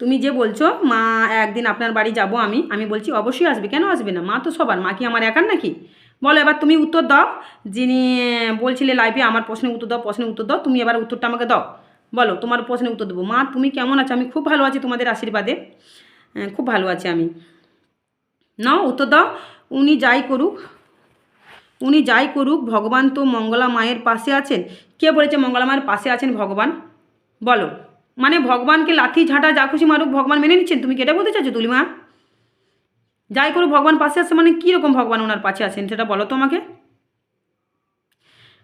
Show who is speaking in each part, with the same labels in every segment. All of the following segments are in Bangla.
Speaker 1: তুমি যে বলছো, মা, একদিন আপনার বাড়ি যাব আমি আমি বলছি, অবশ্যই আসবে, কেন আসবে না? মা তো সবার, মা কি আমার একার নাকি? বলো, এবার তুমি উত্তর দাও, যিনি বলছিলে লাইভে আমার প্রশ্নের উত্তর দাও, প্রশ্নের উত্তর দাও, তুমি এবার উত্তরটা আমাকে দাও। বলো, তোমার প্রশ্নের উত্তর দেবো। মা, তুমি কেমন আছো? আমি খুব ভালো আছি তোমাদের আশীর্বাদে। খুব ভালো আছি আমি। নাও, উত্তর দাও। উনি যাই করুক, উনি যাই করুক, ভগবান তো মঙ্গলা মায়ের পাশে আছেন। কে বলেছে মঙ্গলা মায়ের পাশে আছেন ভগবান? বলো। মানে ভগবানকে লাথি ঝাঁটা, যা খুশি মারুক, ভগবান মেনে নিচ্ছেন? তুমি কেটে বলতে চাইছো, তুলিমা? যাই করুক, ভগবান পাশে আছে মানে কীরকম ভগবান ওনার পাশে আছেন, সেটা বলো তো আমাকে।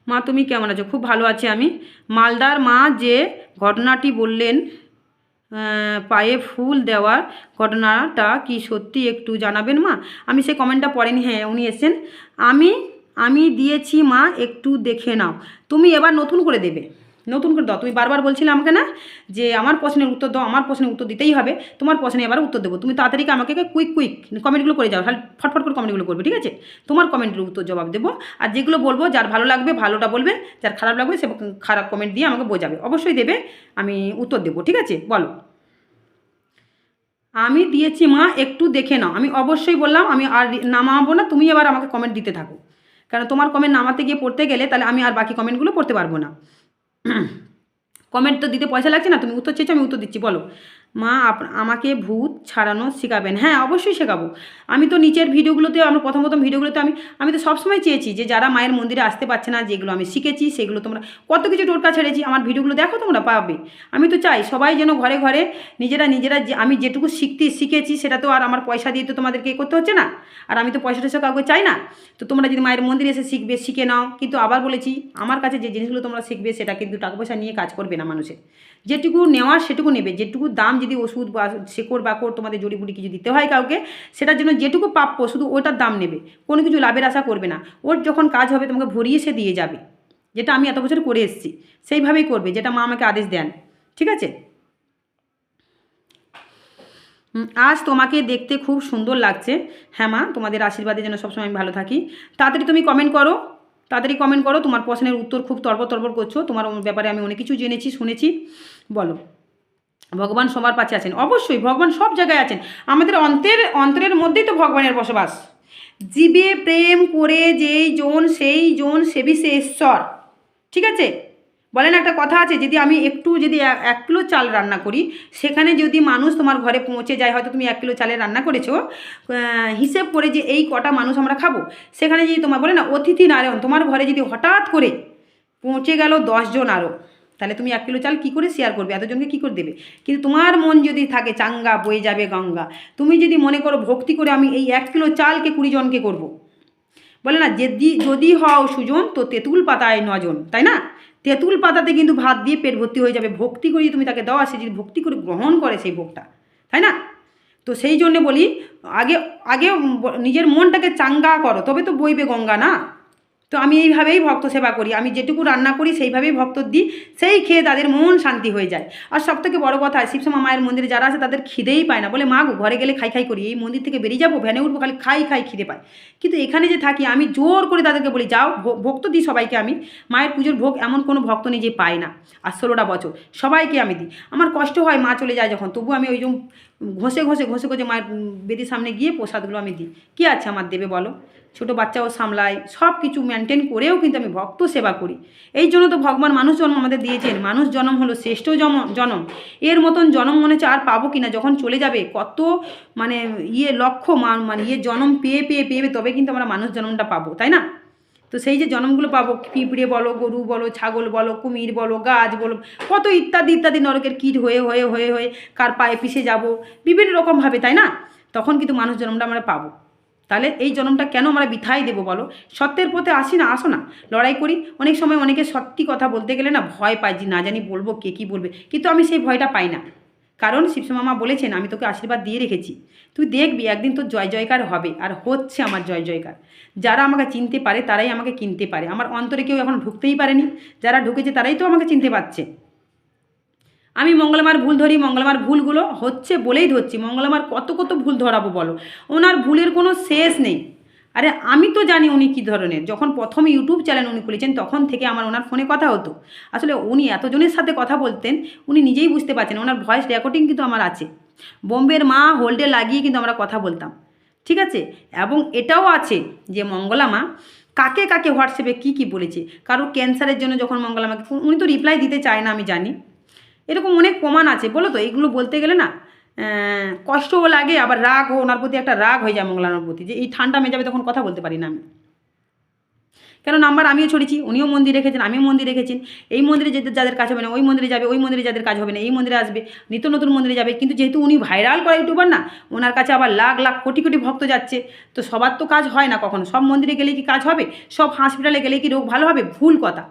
Speaker 1: মা, তুমি কেমন আছো? খুব ভালো আছি আমি। মালদার মা যে ঘটনাটি বললেন পায়ে ফুল দেওয়ার ঘটনাটা কি সত্যি একটু জানাবেন মা? আমি সেই কমেন্টটা পড়েনি হ্যাঁ উনি এসেছেন। আমি আমি দিয়েছি মা, একটু দেখে নাও। তুমি এবার নতুন করে দেবে। নতুন করে দাও। তুমি বারবার বলছিলে আমাকে না যে আমার প্রশ্নের উত্তর দাও, আমার প্রশ্নের উত্তর দিতেই হবে। তোমার প্রশ্নে এবার উত্তর দেবো। তুমি তাড়াতাড়ি আমাকে কুইক কুইক কমেন্টগুলো করে যাও। খালি ফটফট করে কমেন্টগুলো করবে, ঠিক আছে? তোমার কমেন্টের উত্তর জবাব দেবো। আর যেগুলো বলব, যার ভালো লাগবে, ভালোটা বলবে, যার খারাপ লাগবে, সে খারাপ কমেন্ট দিয়ে আমাকে বোঝাবে। অবশ্যই দেবে, আমি উত্তর দেবো, ঠিক আছে? বলো। আমি দিয়েছি মা, একটু দেখে নাও। আমি অবশ্যই বললাম, আমি আর নামাবো না, তুমি এবার আমাকে কমেন্ট দিতে থাকো। কারণ তোমার কমেন্ট নামাতে গিয়ে পড়তে গেলে তাহলে আমি আর বাকি কমেন্টগুলো পড়তে পারব না। কমেন্ট তো দিতে পয়সা লাগছে না তুমি উত্তর চেয়েছো আমি উত্তর দিচ্ছি বলো। মা আমাকে ভূত ছাড়ানো শেখাবেন। হ্যাঁ অবশ্যই শেখাবো। আমি তো নিচের ভিডিওগুলোতে আমার প্রথম প্রথম ভিডিওগুলোতে আমি আমি তো সবসময় চেয়েছি যে যারা মায়ের মন্দিরে আসতে পারছে না, যেগুলো আমি শিখেছি, সেগুলো তোমরা, কত কিছু টোটকা ছেড়েছি, আমার ভিডিওগুলো দেখো তোমরা পাবে। আমি তো চাই সবাই যেন ঘরে ঘরে নিজেরা নিজেরা আমি যেটুকু শিখতে শিখেছি, সেটা তো আর আমার পয়সা দিয়ে তো তোমাদেরকে করতে হচ্ছে না। আর আমি তো পয়সা টয়সা কাউকে চাই না। তো তোমরা যদি মায়ের মন্দিরে এসে শিখবে, শিখে নাও। কিন্তু আবার বলেছি, আমার কাছে যে জিনিসগুলো তোমরা শিখবে, সেটা কিন্তু টাকা পয়সা নিয়ে কাজ করবে না মানুষের। যেটুকু নেওয়ার সেটুকু নেবে। যেটুকু দাম যদি ওষুধ বা শেকড় বাকড় তোমাদের জড়িবুটি কিছু দিতে হয় কাউকে, সেটার জন্য যেটুকু প্রাপ্য শুধু ওটার দাম নেবে। কোনো কিছু লাভের আশা করবে না। ওর যখন কাজ হবে তোমাকে ভরিয়ে সে দিয়ে যাবে। যেটা আমি এত বছর করে এসেছি। সেইভাবেই করবে, যেটা মা আমাকে আদেশ দেন। ঠিক আছে? আজ তোমাকে দেখতে খুব সুন্দর লাগছে। হ্যাঁ মা, তোমাদের আশীর্বাদে যেন সবসময় আমি ভালো থাকি। তাড়াতাড়ি তুমি কমেন্ট করো। তাড়াতাড়ি কমেন্ট করো। তোমার প্রশ্নের উত্তর খুব তর্বর তর্বর করছ। তোমার ব্যাপারে আমি অনেক কিছু জেনেছি, শুনেছি। বলো। ভগবান সবার পাশে আছেন। অবশ্যই, ভগবান সব জায়গায় আছেন। আমাদের অন্তের, অন্তরের মধ্যেই তো ভগবানের বসবাস। জীবে প্রেম করে যেই জন, সেই জন সেবি সে ঈশ্বর। ঠিক আছে? বলেন একটা কথা আছে, যদি আমি একটু যদি এক কিলো চাল রান্না করি, সেখানে যদি মানুষ তোমার ঘরে পৌঁছে যায়, হয়তো তুমি এক কিলো চালের রান্না করেছ হিসেব করে যে এই কটা মানুষ আমরা খাব। সেখানে যদি তোমার, বলে না, অতিথি নারায়ণ, তোমার ঘরে যদি হঠাৎ করে পৌঁছে গেল দশজন আরও তাহলে তুমি এক কিলো চাল কী করে শেয়ার করবে? এতজনকে কী করে দেবে? কিন্তু তোমার মন যদি থাকে, চাঙ্গা বয়ে যাবে গঙ্গা। তুমি যদি মনে করো ভক্তি করে আমি এই এক কিলো চালকে কুড়ি জনকে করব। বলে না, যদি যদি হও সুজন, তো তেঁতুল পাতায় নজন, তাই না? তেঁতুল পাতাতে কিন্তু ভাত দিয়ে পেট ভর্তি হয়ে যাবে। ভক্তি করে তুমি তাকে দেওয়া সে যদি ভক্তি করে গ্রহণ করে সেই ভোগটা, তাই না? তো সেই জন্যে বলি, আগে আগে নিজের মনটাকে চাঙ্গা করো, তবে তো বইবে গঙ্গা না? তো আমি এইভাবেই ভক্ত সেবা করি। আমি যেটুকু রান্না করি, সেইভাবেই ভক্ত দিই, সেই খেয়ে তাদের মন শান্তি হয়ে যায়। আর সব থেকে বড়ো কথা শিবসমা মায়ের মন্দিরে যারা আছে তাদের খিদেই পায় না। বলে, মা গো, ঘরে গেলে খাই খাই করি। এই মন্দির থেকে বেরিয়ে যাব, ভ্যানে উঠবো, খালি খাই খাই খিদে পায়। কিন্তু এখানে যে থাকি, আমি জোর করে তাদেরকে বলি, যাও ভোগ দিই সবাইকে আমি। মায়ের পুজোর ভোগ এমন কোনো ভক্ত নেই যে পায় না। আর ষোলোটা বছর সবাইকে আমি দিই। আমার কষ্ট হয় মা চলে যায় যখন, তবু আমি ওই ঘষে ঘষে ঘষে ঘষে মায়ের বেদির সামনে গিয়ে প্রসাদগুলো আমি দিই। কী আছে আমার দেবে বলো? ছোটো বাচ্চাও সামলাই সব কিছু মেনটেন করেও কিন্তু আমি ভক্ত সেবা করি। এই জন্য তো ভগবান মানুষ জন্ম আমাদের দিয়েছেন। মানুষ জন্ম হলো শ্রেষ্ঠ জন্ম জনম। এর মতন জনম মনে হচ্ছে আর পাবো কি না? যখন চলে যাবে, কত মানে ইয়ে লক্ষ্য মা- মানে ইয়ে জনম পেয়ে পেয়ে পেয়ে, তবে কিন্তু আমরা মানুষ জন্মটা পাবো, তাই না? তো সেই যে জন্মগুলো পাবো, পিঁপড়ে বলো, গরু বলো, ছাগল বলো, কুমির বলো, গাছ বলো, কত ইত্যাদি ইত্যাদি নরকের কীট হয়ে হয়ে হয়ে হয়ে কার পায়ে পিষে যাব, বিভিন্ন রকমভাবে তাই না? তখন কিন্তু মানুষ জন্মটা আমরা পাবো। তাহলে এই জন্মটা কেন আমরা বিথাই দেবো বলো? সত্যের পথে আসি না, আসো না। লড়াই করি। অনেক সময় অনেকে সত্যি কথা বলতে গেলে না ভয় পাই যে না জানি বলব কে কী বলবে। কিন্তু আমি সেই ভয়টা পাই না। কারণ শিবসমামা বলেছেন, আমি তোকে আশীর্বাদ দিয়ে রেখেছি। তুই দেখবি, একদিন তোর জয় জয়কার হবে আর হচ্ছে আমার জয় জয়কার। যারা আমাকে চিনতে পারে, তারাই আমাকে কিনতে পারে। আমার অন্তরে কেউ এখন ঢুকতেই পারেনি। যারা ঢুকেছে, তারাই তো আমাকে চিনতে পারছে। আমি মঙ্গলমার ভুল ধরি, মঙ্গলমার ভুলগুলো হচ্ছে বলেই ধরছি। মঙ্গলমার কত কত ভুল ধরাবো বলো? ওনার ভুলের কোনো শেষ নেই। আরে আমি তো জানি উনি কী ধরনের। যখন প্রথম ইউটিউব চ্যানেল উনি খুলেছেন, তখন থেকে আমার ওনার ফোনে কথা হতো। আসলে উনি এতজনের সাথে কথা বলতেন, উনি নিজেই বুঝতে পারছেন, ওনার ভয়েস রেকর্ডিং কিন্তু আমার আছে। বোম্বের মা হোল্ডে লাগিয়ে কিন্তু আমরা কথা বলতাম। ঠিক আছে? এবং এটাও আছে যে মঙ্গলা মা কাকে কাকে হোয়াটসঅ্যাপে কী কী বলেছে কারও ক্যান্সারের জন্য যখন মঙ্গলা মাকে উনি তো রিপ্লাই দিতে চায় না, আমি জানি। এরকম অনেক প্রমাণ আছে, বলো তো? এগুলো বলতে গেলে না কষ্টও লাগে, আবার রাগও ওনার প্রতি একটা রাগ হয়ে যায় মঙ্গলানোর প্রতি, যে এই ঠান্ডা মেজাবে তখন কথা বলতে পারি না আমি। কেন নাম্বার আমিও ছড়িয়েছি, উনিও মন্দির রেখেছেন, আমিও মন্দির রেখেছেন, এই মন্দিরে যেতে যাদের কাজ হবে না, ওই মন্দিরে যাবে, ওই মন্দিরে যাদের কাজ হবে না, এই মন্দিরে আসবে, নিত্য নতুন মন্দিরে যাবে, কিন্তু যেহেতু উনি ভাইরাল করা ইউটিউবার না, ওনার কাছে আবার লাখ লাখ, কোটি কোটি ভক্ত যাচ্ছে, তো সবার তো কাজ হয় না কখনো, সব মন্দিরে গেলে কি কাজ হবে, সব হসপিটালে গেলে কি রোগ ভালো হবে? ভুল কথা।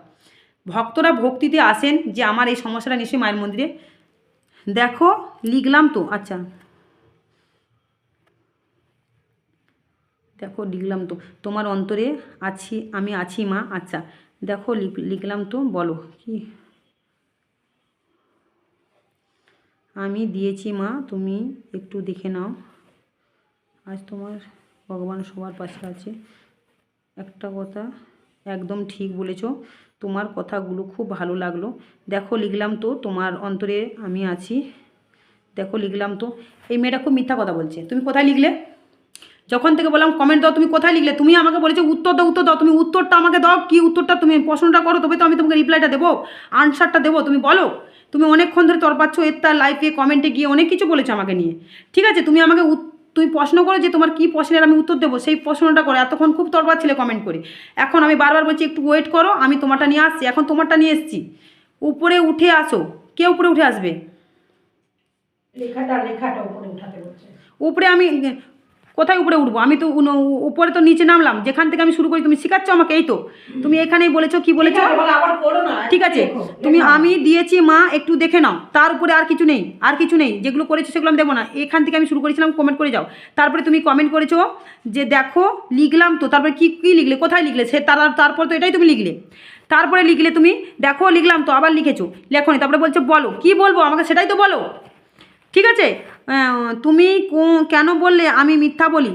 Speaker 1: ভক্তরা ভক্তিতে আসেন যে আমার এই সমস্যাটা নিশ্চয়ই মায়ের মন্দিরে দেখো, লিখলাম তো আচ্ছা। দেখো, লিখলাম তো, তোমার অন্তরে আছি, আমি আছি মা আচ্ছা। দেখো, লিখ- লিখলাম তো, বলো, কি? আমি দিয়েছি মা, তুমি একটু দেখে নাও। আজ তোমার ভগবান সবার পাশে আছে। একটা কথা একদম ঠিক বলেছ। তোমার কথাগুলো খুব ভালো লাগল। দেখো, লিখলাম তো তোমার অন্তরে আমি আছি। দেখো, লিখলাম তো। এই মেয়েটা খুব মিথ্যা কথা বলছে। তুমি কোথায় লিখলে? যখন থেকে বললাম কমেন্ট দাও, তুমি কোথায় লিখলে? তুমি আমাকে বলেছ, উত্তর দাও উত্তর দাও। তুমি উত্তরটা আমাকে দাও, কি উত্তরটা তুমি প্রশ্নটা করো, তবে তো আমি তোমাকে রিপ্লাইটা দেবো আনসারটা দেবো। তুমি বলো, তুমি অনেকক্ষণ ধরে তরপাচ্ছ এর তার লাইফে কমেন্টে গিয়ে অনেক কিছু বলেছ আমাকে নিয়ে। ঠিক আছে, তুমি আমাকে তুমি প্রশ্ন করো যে তোমার কি প্রশ্নের আমি উত্তর দেবো সেই প্রশ্নটা করো। এতক্ষণ খুব তরবার ছিল কমেন্ট করে। এখন আমি বারবার বলছি একটু ওয়েট করো আমি তোমারটা নিয়ে আসছি। এখন তোমারটা নিয়ে এসছি। উপরে উঠে আসো। কে উপরে উঠে আসবে?
Speaker 2: লেখাটা লেখাটা উপরে উঠাতে বলছে।
Speaker 1: উপরে আমি কোথায় উপরে উঠবো? আমি তো উপরে তো নিচে নামলাম। যেখান থেকে আমি শুরু করি তুমি শেখাচ্ছ আমাকে এই তো। তুমি এখানেই বলেছ কি বলেছ?
Speaker 2: ঠিক আছে, করো
Speaker 1: ঠিক আছে। তুমি আমি দিয়েছি মা একটু দেখে নাও। তার উপরে আর কিছু নেই আর কিছু নেই। যেগুলো করেছ সেগুলো আমি দেবো না। এখান থেকে আমি শুরু করেছিলাম কমেন্ট করে যাও। তারপরে তুমি কমেন্ট করেছ যে দেখো লিখলাম তো। তারপরে কি কি লিখলে? কোথায় লিখলে? সে তার তারপর তো এটাই তুমি লিখলে। তারপরে লিখলে তুমি দেখো লিখলাম তো আবার লিখেছো। লেখনি তারপরে বলছো বলো। কি বলব? আমাকে সেটাই তো বলো। ঠিক আছে? তুমি কেন বললে আমি মিথ্যা বলি?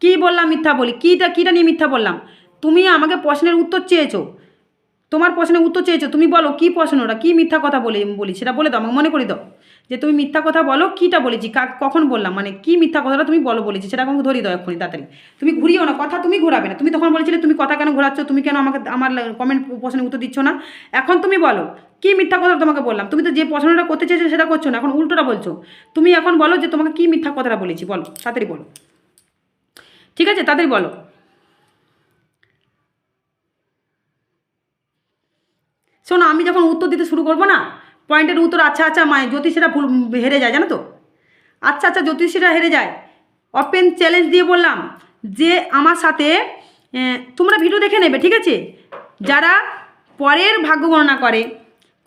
Speaker 1: কি বললাম মিথ্যা বলি? কীটা কীটা নিয়ে মিথ্যা বললাম? তুমি আমাকে প্রশ্নের উত্তর চেয়েছো। তোমার প্রশ্নের উত্তর চেয়েছো। তুমি বলো, কী প্রশ্নটা কী মিথ্যা কথা বলি বলি? সেটা বলে দাও, আমাকে মনে করে দাও। যে তুমি মিথ্যা কথা বলো, কীটা বলেছি? কা- কখন বললাম? মানে কী মিথ্যা কথাটা তুমি বলো বলেছি? সেটা আমাকে ধরিয়ে দাও এক্ষুনি, তাড়াতাড়ি। তুমি ঘুরিও না, কথা তুমি ঘোরাবে না। তুমি তখন বলেছিলে, তুমি কথা কেন ঘোরাচ্ছ? তুমি কেন আমাকে, আমার কমেন্ট প্রশ্নের উত্তর দিচ্ছ না? এখন তুমি বলো, কী মিথ্যা কথা তোমাকে বললাম? তুমি তো যে প্রশ্নটা করতে চেয়েছো সেটা করছ না, এখন উল্টোটা বলছো। তুমি এখন বলো যে তোমাকে কী মিথ্যা কথাটা বলেছি, বলো, তাড়াতাড়ি বলো। ঠিক আছে, তাড়াতাড়ি বলো। শোনো, আমি যখন উত্তর দিতে শুরু করব না পয়েন্টের উত্তর আচ্ছা আচ্ছা মায় জ্যোতিষীরা ভুল হেরে যায়, জানো তো? আচ্ছা আচ্ছা জ্যোতিষীরা হেরে যায়। অপেন চ্যালেঞ্জ দিয়ে বললাম যে আমার সাথে তোমরা ভিডিও দেখে নেবে, ঠিক আছে? যারা পরের ভাগ্য গণনা করে,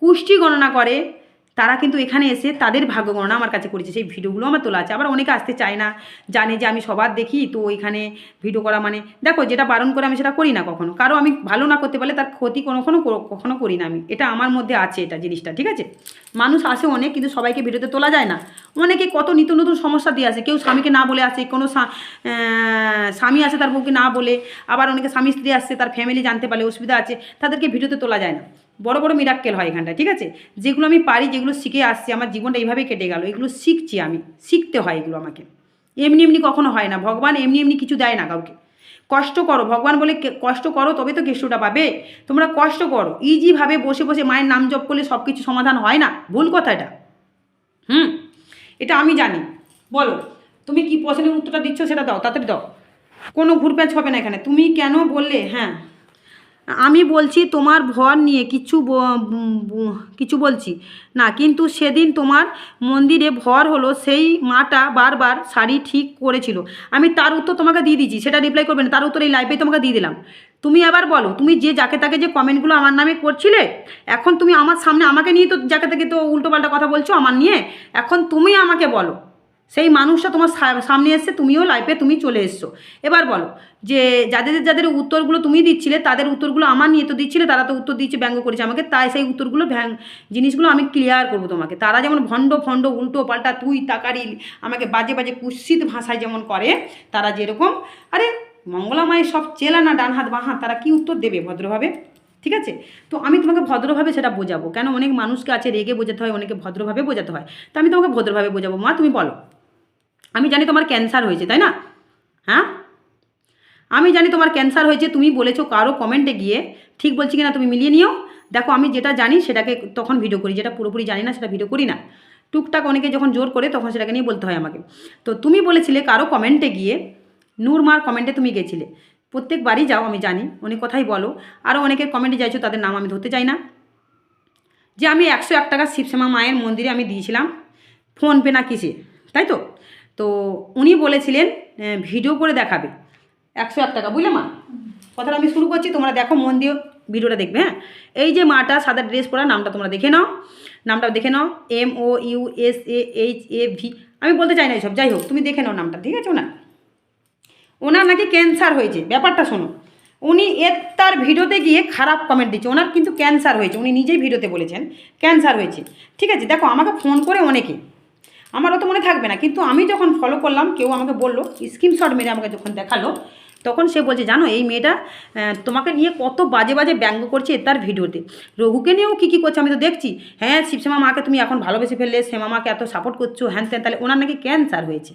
Speaker 1: কুষ্টি গণনা করে তারা কিন্তু এখানে এসে তাদের ভাগ্য গণনা আমার কাছে করেছে। সেই ভিডিওগুলো আমার তোলা আছে। আবার অনেকে আসতে চায় না, জানে যে আমি সবার দেখি, তো ওইখানে ভিডিও করা মানে দেখো যেটা বারণ করে আমি সেটা করি না কখনো। কারও আমি ভালো না করতে পারলে তার ক্ষতি কোনো কখনো কখনো করি না আমি। এটা আমার মধ্যে আছে এটা জিনিসটা, ঠিক আছে? মানুষ আসে অনেক, কিন্তু সবাইকে ভিডিওতে তোলা যায় না। অনেকে কত নিত্য নতুন সমস্যা দিয়ে আসে। কেউ স্বামীকে না বলে আসে, কোনো স্বামী আসে তার বউকে না বলে, আবার অনেকে স্বামী স্ত্রী আসছে, তার ফ্যামিলি জানতে পারলে অসুবিধা আছে, তাদেরকে ভিডিওতে তোলা যায় না। বড় বড় মিরাক্কেল হয় এখানটা ঠিক আছে? যেগুলো আমি পারি, যেগুলো শিখে আসছি, আমার জীবনটা এইভাবেই কেটে গেল। এগুলো শিখছি আমি, শিখতে হয় এগুলো আমাকে। এমনি এমনি কখনো হয় না, ভগবান এমনি এমনি কিছু দেয় না কাউকে। কষ্ট করো, ভগবান বলে কষ্ট করো, তবে তো কেষ্টটা পাবে। তোমরা কষ্ট করো ইজিভাবে বসে বসে মায়ের নাম জপ করলে সব কিছু সমাধান হয় না? ভুল কথা এটা। হুম? এটা আমি জানি। বলো, তুমি কি প্রশ্নের উত্তরটা দিচ্ছ সেটা দাও, তাড়াতাড়ি দাও। কোনো ঘুরপ্যাচ হবে না এখানে। তুমি কেন বললে হ্যাঁ আমি বলছি তোমার ভর নিয়ে কিছু কিছু বলছি। না, কিন্তু সেদিন তোমার মন্দিরে ভর হলো, সেই মাটা বারবার শাড়ি ঠিক করেছিল। আমি তার উত্তর তোমাকে দিয়ে দিচ্ছি, সেটা রিপ্লাই করবে না, তার উত্তর এই লাইভেই তোমাকে দিয়ে দিলাম। তুমি আবার বলো, তুমি যে যাকে তাকে যে কমেন্টগুলো আমার নামে করছিলে, এখন তুমি আমার সামনে আমাকে নিয়ে তো যাকে তাকে তো উল্টোপাল্টা কথা বলছো আমার নিয়ে, এখন তুমি আমাকে বলো। সেই মানুষটা তোমার সামনে এসছে, তুমিও লাইফে তুমি চলে এসছো। এবার বলো, যে যাদের যাদের উত্তরগুলো তুমি দিচ্ছিলে, তাদের উত্তরগুলো আমার নিয়ে তো দিচ্ছিলে, তারা তো উত্তর দিচ্ছে ব্যঙ্গ করেছে আমাকে, তাই সেই উত্তরগুলো ভ্যাং, জিনিসগুলো আমি ক্লিয়ার করব তোমাকে। তারা যেমন ভণ্ড ফণ্ড উল্টো, পাল্টা, তুই, তাকারি, আমাকে বাজে বাজে, কুৎসিত ভাষায় যেমন করে, তারা যেরকম, আরে মঙ্গলা মায়ের সব চেলা না, ডান হাত, বাঁ হাত, তারা কি উত্তর দেবে ভদ্রভাবে? ঠিক আছে? তো আমি তোমাকে ভদ্রভাবে সেটা বোঝাবো। কেন? অনেক মানুষকে আছে, রেগে বোঝাতে হয়, অনেকে ভদ্রভাবে বোঝাতে হয়। তো আমি তোমাকে ভদ্রভাবে বোঝাবো। মা, তুমি বলো। আমি জানি তোমার ক্যান্সার হয়েছে, তাই না? হ্যাঁ? আমি জানি তোমার ক্যান্সার হয়েছে, তুমি বলেছ কারও কমেন্টে গিয়ে ঠিক বলছি কিনা তুমি মিলিয়ে নিও। দেখো, আমি যেটা জানি সেটাকে তখন ভিডিও করি, যেটা পুরোপুরি জানি না সেটা ভিডিও করি না। টুকটাক অনেকে যখন জোর করে তখন সেটাকে নিয়ে বলতে হয় আমাকে। তো তুমি বলেছিলে কারও কমেন্টে গিয়ে নূরমার কমেন্টে তুমি গেছিলে। প্রত্যেকবারই যাও, আমি জানি, অনেক কথাই বলো। আরও অনেকের কমেন্টে যাইছো, তাদের নাম আমি ধরতে চাই না। যে আমি একশো এক টাকা শিবশ্যামা মায়ের মন্দিরে আমি দিয়েছিলাম ফোনপে না কিসে, তাই তো? তো উনি বলেছিলেন ভিডিও করে দেখাবে। একশো এক টাকা, বুঝলে মা? কথাটা আমি শুরু করছি, তোমরা দেখো, মন দিয়ে ভিডিওটা দেখবে হ্যাঁ? এই যে মাটা, সাদা ড্রেস পরা, নামটা তোমরা দেখে নাও। নামটা দেখে নাও M O U S A H A V আমি বলতে চাই না এইসব যাই হোক, তুমি দেখে নাও নামটা, ঠিক আছে না ওনার নাকি ক্যান্সার হয়েছে, ব্যাপারটা শোনো। উনি এর তার ভিডিওতে গিয়ে খারাপ কমেন্ট দিচ্ছে, ওনার কিন্তু ক্যান্সার হয়েছে, উনি নিজেই ভিডিওতে বলেছেন ক্যান্সার হয়েছে। ঠিক আছে, দেখো, আমাকে ফোন করে অনেকে আমারও তো মনে থাকবে না। কিন্তু আমি যখন ফলো করলাম, কেউ আমাকে বলল স্ক্রিনশট মেরে আমাকে যখন দেখাল, তখন সে বলছে, জানো, এই মেয়েটা তোমাকে নিয়ে কত বাজে বাজে ব্যঙ্গ করছে তার ভিডিওতে। রঘুকে নিয়েও কী কী করছে আমি তো দেখছি। হ্যাঁ শিবশ্যামা মাকে তুমি এখন ভালোবেসে ফেললে, শ্যামা মাকে এত সাপোর্ট করছ, হ্যান ত্যান, তাহলে ওনার নাকি ক্যান্সার হয়েছে।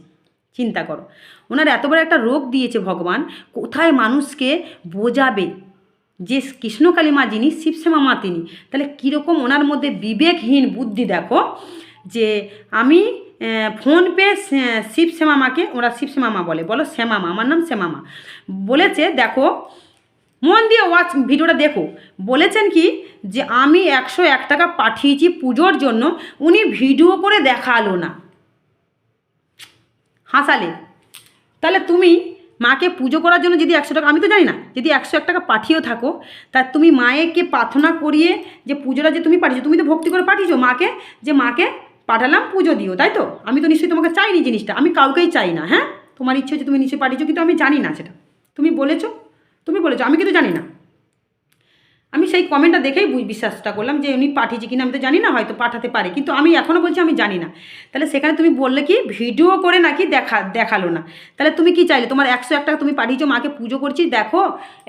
Speaker 1: চিন্তা করো। ওনার এত বড় একটা রোগ দিয়েছে ভগবান, কোথায় মানুষকে বোঝাবে যে কৃষ্ণকালী মা যিনি, শিবশ্যামা মা তিনি? তাহলে কীরকম ওনার মধ্যে বিবেকহীন বুদ্ধি দেখো যে আমি ফোনপে শিব শ্যামা মাকে ওরা শিব শ্যামা মা বলে। বলো শ্যামা মা আমার নাম শ্যামা মা বলেছে, দেখো, মন দিয়ে ওয়াচ ভিডিওটা দেখো। বলেছেন কি, যে আমি একশো এক টাকা পাঠিয়েছি পুজোর জন্য, উনি ভিডিও করে দেখাল না। হাসালে। তাহলে তুমি মাকে পুজো করার জন্য যদি একশো টাকা, আমি তো জানি না, যদি একশো এক টাকা পাঠিয়েও থাকো, তা তুমি মায়েকে প্রার্থনা করিয়ে যে পুজোটা যে তুমি পাঠিয়েছো, তুমি তো ভক্তি করে পাঠিয়েছো মাকে, যে মাকে পাঠালাম, পুজো দিও, তাই তো? আমি তো নিশ্চয়ই তোমাকে চাইনি জিনিসটা, আমি কাউকেই চাই না হ্যাঁ? তোমার ইচ্ছে হচ্ছে তুমি নিশ্চয়ই পাঠিয়েছো, কিন্তু আমি জানি না সেটা। তুমি বলেছ? তুমি বলেছ, আমি কিন্তু জানি না। আমি সেই কমেন্টটা দেখেই বিশ্বাসটা করলাম যে উনি পাঠিয়েছে কিনা, আমি তো জানি না, হয়তো পাঠাতে পারে, কিন্তু আমি এখনও বলছি, আমি জানি না। তাহলে সেখানে তুমি বললে কি, ভিডিও করে নাকি দেখা, দেখাল না? তাহলে তুমি কি চাইলে? তোমার একশো এক টাকা তুমি পাঠিয়েছো, মাকে পুজো করছি, দেখো।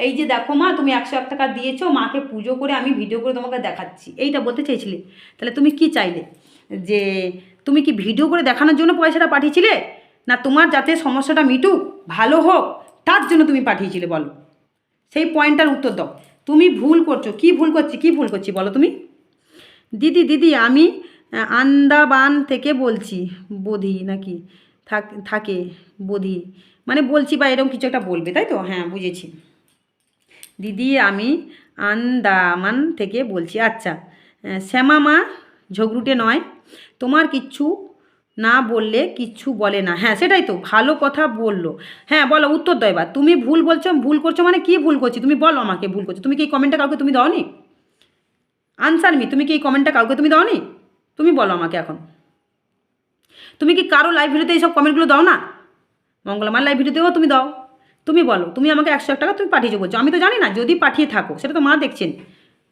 Speaker 1: এই যে দেখো মা, তুমি একশো এক টাকা দিয়েছ, মাকে পুজো করে আমি ভিডিও করে তোমাকে দেখাচ্ছি। এইটা বলতে চেয়েছিলে। তাহলে তুমি কি চাইলে? যে তুমি কি ভিডিও করে দেখানোর জন্য পয়সাটা পাঠিয়েছিলে? না তোমার যাতে সমস্যাটা মিটুক ভালো হোক তার জন্য তুমি পাঠিয়েছিলে বলো। সেই পয়েন্টটার উত্তর দাও। তুমি ভুল করছ। কি ভুল করছি? কি ভুল করছি বলো তুমি? দিদি দিদি আমি আহ, আন্দামান থেকে বলছি বোধি নাকি? থাক থাকে বোধি। মানে বলছি বা এরকম কিছু একটা বলবে তাই তো? হ্যাঁ বুঝেছি। দিদি আমি আন্দামান থেকে বলছি। আচ্ছা শ্যামা মা ঝগড়ুটে নয় তোমার কিচ্ছু না বললে কিচ্ছু বলে না। হ্যাঁ সেটাই তো, ভালো কথা বলল। হ্যাঁ বলো, উত্তর দাও এবার। তুমি ভুল বলছো ভুল করছ মানে কি ভুল করছি? তুমি বলো আমাকে ভুল করছ। তুমি কি এই কমেন্টটা কাউকে তুমি দাওনি? আনসার মি তুমি কি এই কমেন্টটা কাউকে তুমি দাওনি? তুমি বলো আমাকে এখন। তুমি কি কারও লাইভ ভিডিওতে এইসব কমেন্টগুলো দাও না? মঙ্গলমার লাইভ ভিডিওতেও তুমি দাও। তুমি বলো, তুমি আমাকে একশো এক টাকা তুমি পাঠিয়েছো বলছো। আমি তো জানি না, যদি পাঠিয়ে থাকো, সেটা তো মা দেখছেন।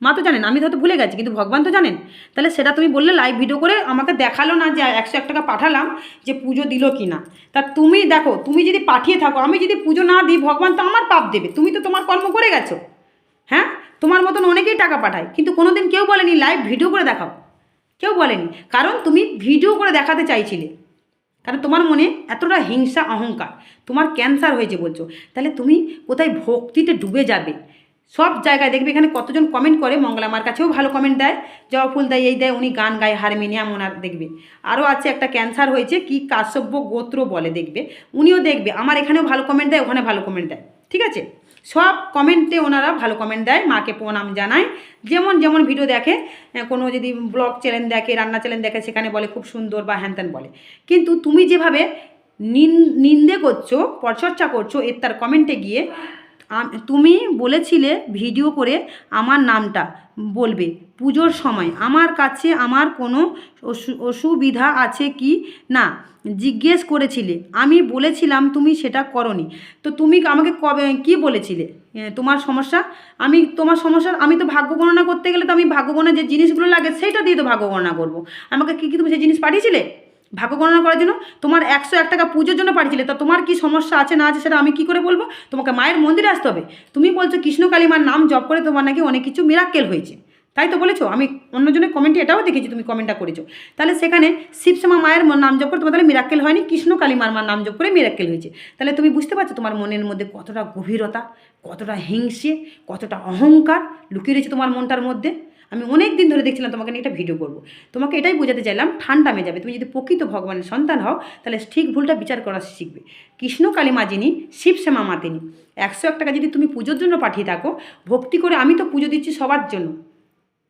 Speaker 1: মা তো জানেন, আমি হয়তো ভুলে গেছি, কিন্তু ভগবান তো জানেন। তাহলে সেটা তুমি বললে লাইভ ভিডিও করে আমাকে দেখাল না যে একশো এক টাকা পাঠালাম যে পুজো দিল কি না। তা তুমি দেখো, তুমি যদি পাঠিয়ে থাকো, আমি যদি পুজো না দিই, ভগবান তো আমার পাপ দেবে। তুমি তো তোমার কর্ম করে গেছো। হ্যাঁ? তোমার মতন অনেকেই টাকা পাঠায়, কিন্তু কোনো দিন কেউ বলেনি লাইভ ভিডিও করে দেখাও। কেউ বলেনি। কারণ তুমি ভিডিও করে দেখাতে চাইছিলে। কারণ তোমার মনে এতটা হিংসা, অহংকার, তোমার ক্যান্সার হয়েছে বলছো। তাহলে তুমি কোথায় ভক্তিতে ডুবে যাবে? সব জায়গায় দেখবে এখানে কতজন কমেন্ট করে মঙ্গলামার কাছেও ভালো কমেন্ট দেয়, জবা ফুল দেয়, এই দেয়, উনি গান গায়, হারমোনিয়াম ওনার দেখবে। আরও আছে একটা ক্যান্সার হয়েছে, কি কাশ্যপ্য গোত্র বলে দেখবে। উনিও দেখবে, আমার এখানেও ভালো কমেন্ট দেয়, ওখানে ভালো কমেন্ট দেয়, ঠিক আছে? সব কমেন্টে ওনারা ভালো কমেন্ট দেয়, মাকে প্রণাম জানায়। যেমন যেমন ভিডিও দেখে কোনো যদি ব্লগ চ্যানেল দেখে, রান্না চ্যানেল দেখে, সেখানে বলে খুব সুন্দর বা হ্যান ত্যান বলে। কিন্তু তুমি যেভাবে নিন- নিন্দে করছ, পরচর্চা করছ, এর তার কমেন্টে গিয়ে তুমি বলেছিলে ভিডিও করে আমার নামটা বলবে পুজোর সময়। আমার কাছে আমার কোনো অসু- অসুবিধা আছে কি? না, জিজ্ঞেস করেছিলে। আমি বলেছিলাম তুমি সেটা করনি। তো তুমি আমাকে কবে, কি বলেছিলে? তোমার সমস্যা? আমি, তোমার সমস্যা, আমি তো ভাগ্য গণনা করতে গেলে তো আমি ভাগ্য গণনা যে জিনিসগুলো লাগে সেইটা দিয়ে তো ভাগ্য গণনা করব। আমাকে কি কি তুমি সেই জিনিস পাঠিয়েছিলে? ভাগ্য গণনা করার জন্য তোমার একশো এক টাকা পুজোর জন্য পাঠিয়েছিলে। তা তোমার কি সমস্যা আছে, না আছে, সেটা আমি কি করে বলব? তোমাকে মায়ের মন্দিরে আসতে হবে। তুমি বলছো কৃষ্ণ কালীমার নাম জপ করে তোমার নাকি অনেক কিছু মিরাক্কেল হয়েছে। তাই তো বলেছ? আমি অন্যজনের কমেন্টে এটাও দেখেছি, তুমি কমেন্টটা করেছ। তাহলে সেখানে শিবশ্যামা মায়ের নাম জপ করে তোমার তাহলে মিরাক্কেল হয়নি, কৃষ্ণ কালীমার মার নাম জপ করে মিরাক্কেল হয়েছে। তাহলে তুমি বুঝতে পারছ তোমার মনের মধ্যে কতটা গভীরতা, কতটা হিংসে, কতটা অহংকার লুকিয়ে রয়েছে তোমার মনটার মধ্যে? আমি অনেক দিন ধরে দেখছিলাম তোমাকে নিয়ে একটা ভিডিও করব। তোমাকে এটাই বোঝাতে চাইলাম, ঠান্ডা মেজাবে, তুমি যদি প্রকৃত ভগবানের সন্তান হও, তাহলে ঠিক ভুলটা বিচার করা শিখবে। কৃষ্ণ কালীমা যিনি শিবশ্যামা মা একশো এক টাকা যদি তুমি পুজোর জন্য পাঠিয়ে থাকো, ভক্তি করে আমি তো পুজো দিচ্ছি সবার জন্য।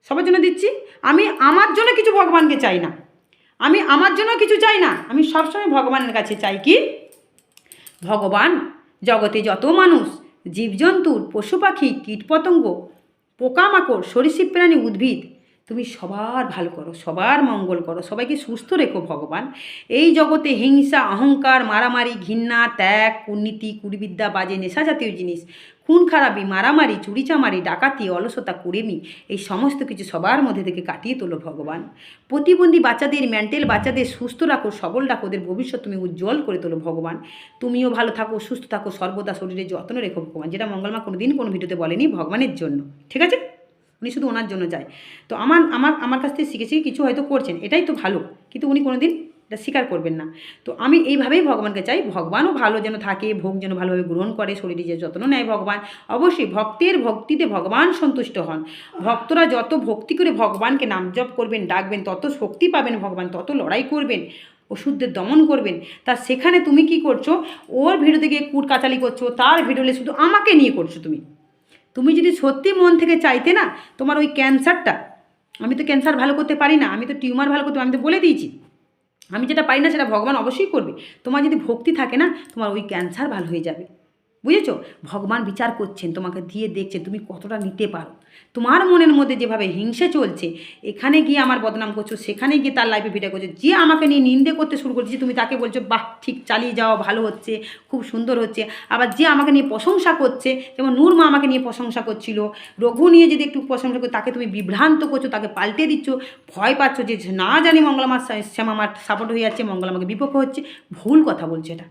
Speaker 1: সবার জন্য দিচ্ছি? আমি আমার জন্য কিছু ভগবানকে চাই না। আমি আমার জন্য কিছু চাই না। আমি সবসময় ভগবানের কাছে চাই কি? ভগবান, জগতে যত মানুষ, জীবজন্তুর, পশু পাখি, কীটপতঙ্গ পোকামাকড় সরীসৃপ প্রাণী উদ্ভিদ তুমি সবার ভালো করো, সবার মঙ্গল করো, সবাইকে সুস্থ রেখো ভগবান। এই জগতে হিংসা, অহংকার, মারামারি, ঘৃণা, ত্যাগ, কুর্নীতি কুড়িবিদ্যা বাজে নেশা জাতীয় জিনিস, খুন খারাপি, মারামারি, চুরিচামারি, ডাকাতি, অলসতা, কুড়েমি, এই সমস্ত কিছু সবার মধ্যে থেকে কাটিয়ে তোলো ভগবান। প্রতিবন্ধী বাচ্চাদের, মেন্টাল বাচ্চাদের সুস্থ রাখো, সবল রাখো, ওদের ভবিষ্যৎ তুমি উজ্জ্বল করে তোলো ভগবান। তুমিও ভালো থাকো, সুস্থ থাকো, সর্বদা শরীরে যত্ন রেখো ভগবান, যেটা মঙ্গলমা কোনো দিন কোনো ভিডিওতে বলেনি ভগবানের জন্য, ঠিক আছে? উনি শুধু ওনার জন্য যায়। তো আমার আমার আমার কাছ থেকে শিখেছি কিছু হয়তো করছেন, এটাই তো ভালো। কিন্তু উনি কোনোদিন এটা স্বীকার করবেন না। তো আমি এইভাবেই ভগবানকে চাই, ভগবানও ভালো যেন থাকে, ভোগ যেন ভালোভাবে গ্রহণ করে, শরীরে যে যত্ন নেয় ভগবান, অবশ্যই ভক্তের ভক্তিতে ভগবান সন্তুষ্ট হন। ভক্তরা যত ভক্তি করে ভগবানকে নাম জপ করবেন, ডাকবেন, তত শক্তি পাবেন ভগবান, তত লড়াই করবেন ওষুধদের দমন করবেন। তা সেখানে তুমি কি করছ? ওর ভিডিও গিয়ে কুট কাচালি করছ, তার ভিডিওলে শুধু আমাকে নিয়ে করছ তুমি। তুমি যদি সত্যি মন থেকে চাইতে না, তোমার ওই ক্যান্সারটা, আমি তো ক্যান্সার ভালো করতে পারি না, আমি তো টিউমার ভালো করতে, আমি তো বলে দিয়েছি। আমি যেটা পাই না, সেটা ভগবান অবশ্যই করবে। তোমার যদি ভক্তি থাকে না, তোমার ওই ক্যান্সার ভালো হয়ে যাবে। বুঝেছ? ভগবান বিচার করছেন, তোমাকে দিয়ে দেখছেন, তুমি কতটা নিতে পারো। তোমার মনের মধ্যে যেভাবে হিংসে চলছে, এখানে গিয়ে আমার বদনাম করছ, সেখানে গিয়ে তার লাইফে ভিডিও করছ, যে আমাকে নিয়ে নিন্দে করতে শুরু করছে তুমি তাকে বলছো, বাহ, ঠিক চালিয়ে যাও, ভালো হচ্ছে, খুব সুন্দর হচ্ছে। আবার যে আমাকে নিয়ে প্রশংসা করছে, যেমন নূর মা আমাকে নিয়ে প্রশংসা করছিল, রঘু নিয়ে যদি একটু প্রশংসা করো, তাকে তুমি বিভ্রান্ত করছ, তাকে পাল্টে দিচ্ছ, ভয় পাচ্ছ যে না জানি মঙ্গলামার শ্যামা আমার সাপোর্ট হয়ে যাচ্ছে মঙ্গলামাকে বিপক্ষ হচ্ছে, ভুল কথা বলছে এটা।